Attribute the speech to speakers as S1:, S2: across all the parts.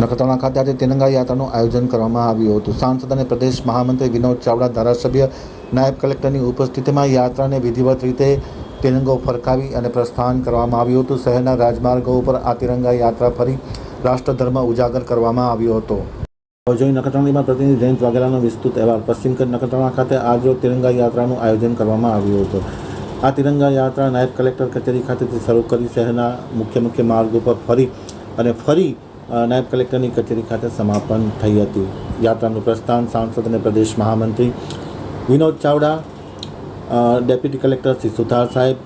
S1: નખત્રાણા ખાતે આજે તિરંગા યાત્રાનું આયોજન કરવામાં આવ્યું હતું. સાંસદ અને પ્રદેશ મહામંત્રી વિનોદ ચાવડા ધારાસભ્ય, નાયબ કલેક્ટરની ઉપસ્થિતિમાં યાત્રાને વિધિવત રીતે તિરંગો ફરકાવી અને પ્રસ્થાન કરવામાં આવ્યું હતું. શહેરના રાજમાર્ગો ઉપર આ તિરંગા યાત્રા ફરી રાષ્ટ્રધર્મ ઉજાગર કરવામાં આવ્યો હતો. જોઈ નખત્રાણીમાં પ્રતિનિધિ જયંત વાઘેલાનો વિસ્તૃત અહેવાલ. પશ્ચિમ કચ્છ નખત્રાણા ખાતે આજરોજ તિરંગા યાત્રાનું આયોજન કરવામાં આવ્યું હતું. આ તિરંગા યાત્રા નાયબ કલેક્ટર કચેરી ખાતેથી શરૂ કરી શહેરના મુખ્ય મુખ્ય માર્ગ ઉપર ફરી અને ફરી નાયબ કલેક્ટરની કચેરી ખાતે સમાપન થઈ હતી. યાત્રાનું પ્રસ્થાન સાંસદ અને પ્રદેશ મહામંત્રી વિનોદ ચાવડા ડેપ્યુટી કલેક્ટર શ્રી સુથાર સાહેબ,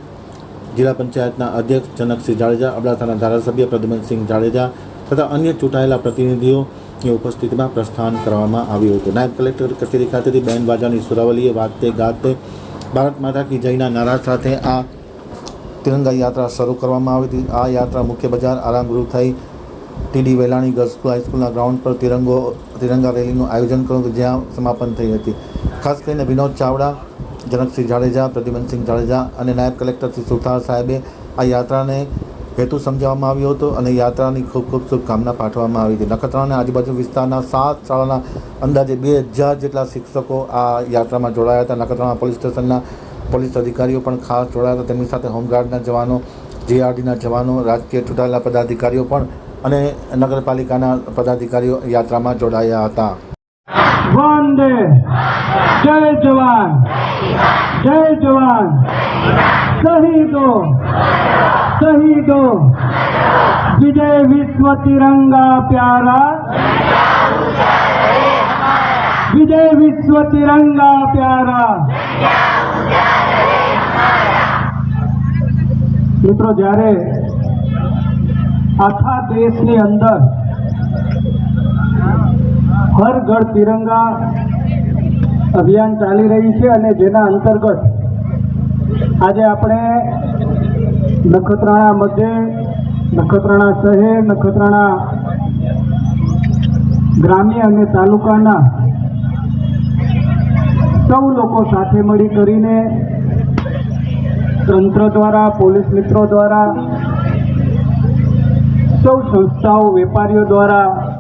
S1: જિલ્લા પંચાયતના અધ્યક્ષ જનકસિંહ જાડેજા, અબડાસાના ધારાસભ્ય પ્રદ્યુમનસિંહ જાડેજા તથા અન્ય ચૂંટાયેલા પ્રતિનિધિઓની ઉપસ્થિતિમાં પ્રસ્થાન કરવામાં આવ્યું હતું. નાયબ કલેક્ટર કચેરી ખાતેથી બેન બાજાની સુરાવલીએ વાજતે ગાતે ભારત માતા કી જયના નારા સાથે આ તિરંગા યાત્રા શરૂ કરવામાં આવી હતી. આ યાત્રા મુખ્ય બજાર આરામગૃહ થઈ ટીડી વેલાણી ગર્લ્સ સ્કૂલ હાઈસ્કૂલના ગ્રાઉન્ડ પર તિરંગો, તિરંગા રેલીનું આયોજન કર્યું હતું, જ્યાં સમાપન થઈ હતી. ખાસ કરીને વિનોદ ચાવડા, જનકસિંહ જાડેજા, પ્રદ્યુમનસિંહ જાડેજા અને નાયબ કલેક્ટર શ્રી સુથાર સાહેબે આ યાત્રાને હેતુ સમજાવવામાં આવ્યો હતો અને યાત્રાની ખૂબ ખૂબ શુભકામના પાઠવવામાં આવી હતી. નખત્રાણાના આજુબાજુ વિસ્તારના સાત શાળાના અંદાજે બે હજાર જેટલા શિક્ષકો આ યાત્રામાં જોડાયા હતા. નખત્રાણા પોલીસ સ્ટેશનના પોલીસ અધિકારીઓ પણ ખાસ જોડાયા હતા. તેમની સાથે હોમગાર્ડના જવાનો જીઆરડીના જવાનો, રાજકીય ચૂંટાયેલા પદાધિકારીઓ પણ અને નગરપાલિકાના પદાધિકારીઓ યાત્રામાં જોડાયા હતા.
S2: વંદે. જય જવાન. જય જવાન. શહીદો. શહીદો. વિજય વિશ્વ તિરંગા પ્યારા. વિજય વિશ્વ તિરંગા પ્યારા. મિત્રો, જ્યારે આખા દેશની અંદર હર ઘર તિરંગા અભિયાન ચાલી રહી છે અને જેના અંતર્ગત આજે આપણે નખત્રાણા મધ્ય, નખત્રાણા શહેર, નખત્રાણા ગ્રામ્ય અને તાલુકાના સૌ લોકો સાથે મળી કરીને તંત્ર દ્વારા, પોલીસ મિત્રો દ્વારા સૌ સંસ્થાઓ વેપારીઓ દ્વારા